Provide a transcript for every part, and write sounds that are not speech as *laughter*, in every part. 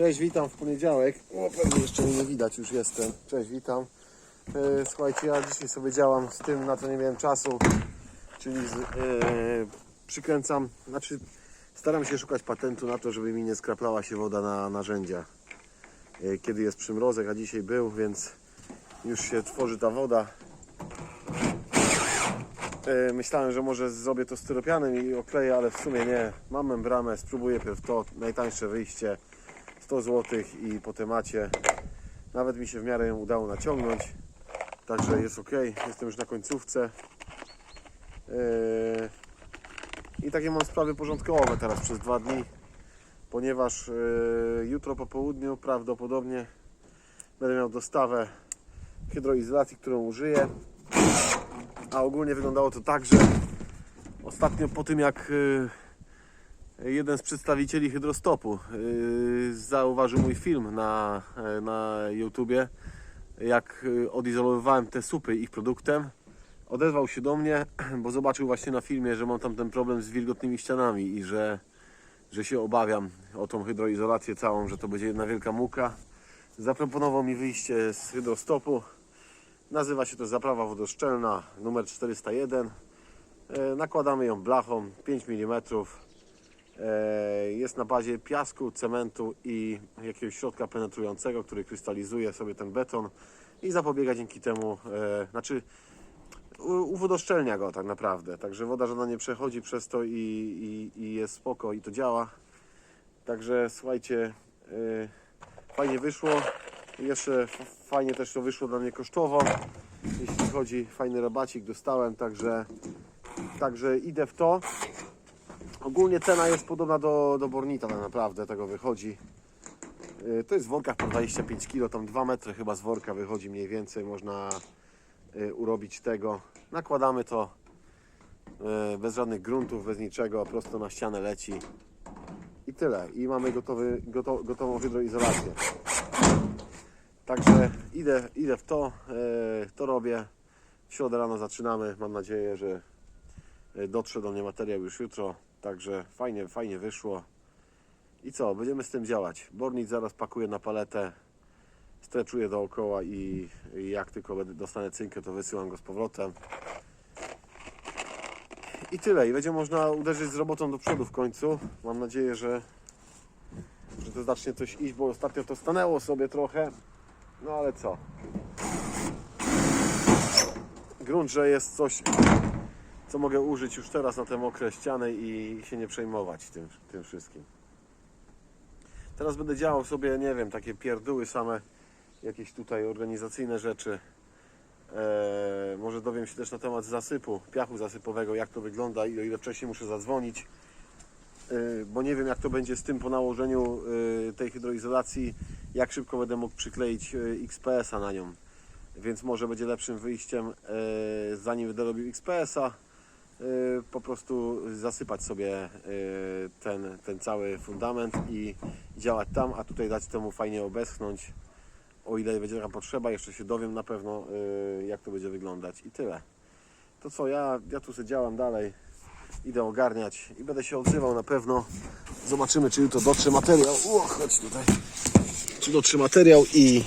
Cześć, witam w poniedziałek. O, pewnie jeszcze mnie nie widać, już jestem. Cześć, witam. E, Słuchajcie, ja dzisiaj sobie działam z tym, na co nie miałem czasu, czyli z, e, przykręcam, znaczy staram się szukać patentu na to, żeby mi nie skraplała się woda na narzędzia. E, kiedy jest przymrozek, a dzisiaj był, więc już się tworzy ta woda. E, Myślałem, że może zrobię to styropianem i okleję, ale w sumie nie. Mam membramę, spróbuję pierw to, najtańsze wyjście. 100 zł i po temacie. Nawet mi się w miarę ją udało naciągnąć. Także jest ok. Jestem już na końcówce. Yy, I takie mam sprawy porządkowe teraz przez dwa dni, ponieważ yy, jutro po południu prawdopodobnie będę miał dostawę hydroizolacji, którą użyję. A ogólnie wyglądało to tak, że ostatnio po tym jak yy, jeden z przedstawicieli hydrostopu yy, zauważył mój film na, e, na YouTubie, jak yy, odizolowywałem te supy ich produktem. Odezwał się do mnie, *clears throat* bo zobaczył właśnie na filmie, że mam tam ten problem z wilgotnymi ścianami i że, że się obawiam o tą hydroizolację całą, że to będzie jedna wielka muka. Zaproponował mi wyjście z hydrostopu. Nazywa się to zaprawa wodoszczelna numer 401. E, Nakładamy ją blachą 5 mm. E, Jest na bazie piasku, cementu i jakiegoś środka penetrującego, który krystalizuje sobie ten beton i zapobiega dzięki temu, e, znaczy uwodoszczelnia go tak naprawdę. Także woda żadna nie przechodzi przez to i, i, i jest spoko i to działa. Także słuchajcie, e, fajnie wyszło. Jeszcze fajnie też to wyszło dla mnie kosztowo. Jeśli chodzi, fajny rabacik dostałem, także, także idę w to. Ogólnie cena jest podobna do, do Bornita tak naprawdę, tego wychodzi. Yy, To jest w workach po 25 kg, tam 2 metry chyba z worka wychodzi mniej więcej, można yy, urobić tego. Nakładamy to yy, bez żadnych gruntów, bez niczego, prosto na ścianę leci. I tyle. I mamy gotowy, goto, gotową hydroizolację. Także idę, idę w to, to robię. W środę rano zaczynamy. Mam nadzieję, że dotrze do mnie materiał już jutro. Także fajnie, fajnie wyszło. I co, będziemy z tym działać. Bornik zaraz pakuję na paletę, streczuję dookoła i, jak tylko dostanę cynkę, to wysyłam go z powrotem. I tyle. I będzie można uderzyć z robotą do przodu w końcu. Mam nadzieję, że, że to zacznie coś iść, bo ostatnio to stanęło sobie trochę. No ale co? Grunt, że jest coś, co mogę użyć już teraz na te mokre ściany i się nie przejmować tym, tym wszystkim. Teraz będę działał sobie, nie wiem, takie pierdóły same, jakieś tutaj organizacyjne rzeczy. Eee, może dowiem się też na temat zasypu, piachu zasypowego, jak to wygląda i o ile wcześniej muszę zadzwonić. Eee, bo nie wiem jak to będzie z tym po nałożeniu eee, tej hydroizolacji, jak szybko będę mógł przykleić eee, XPS-a na nią. Więc może będzie lepszym wyjściem, eee, zanim będę robił XPS-a, po prostu zasypać sobie eee, ten, ten cały fundament i działać tam, a tutaj dać temu fajnie obeschnąć. O ile będzie taka potrzeba, jeszcze się dowiem na pewno, eee, jak to będzie wyglądać i tyle. To co, ja, ja tu sobie działam dalej, idę ogarniać i będę się odzywał na pewno. Zobaczymy, czy jutro dotrze materiał. O, chodź tutaj. Czy dotrze materiał i,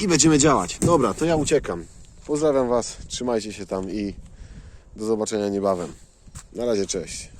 i będziemy działać. Dobra, to ja uciekam. Pozdrawiam Was, trzymajcie się tam i do zobaczenia niebawem. Na razie, cześć.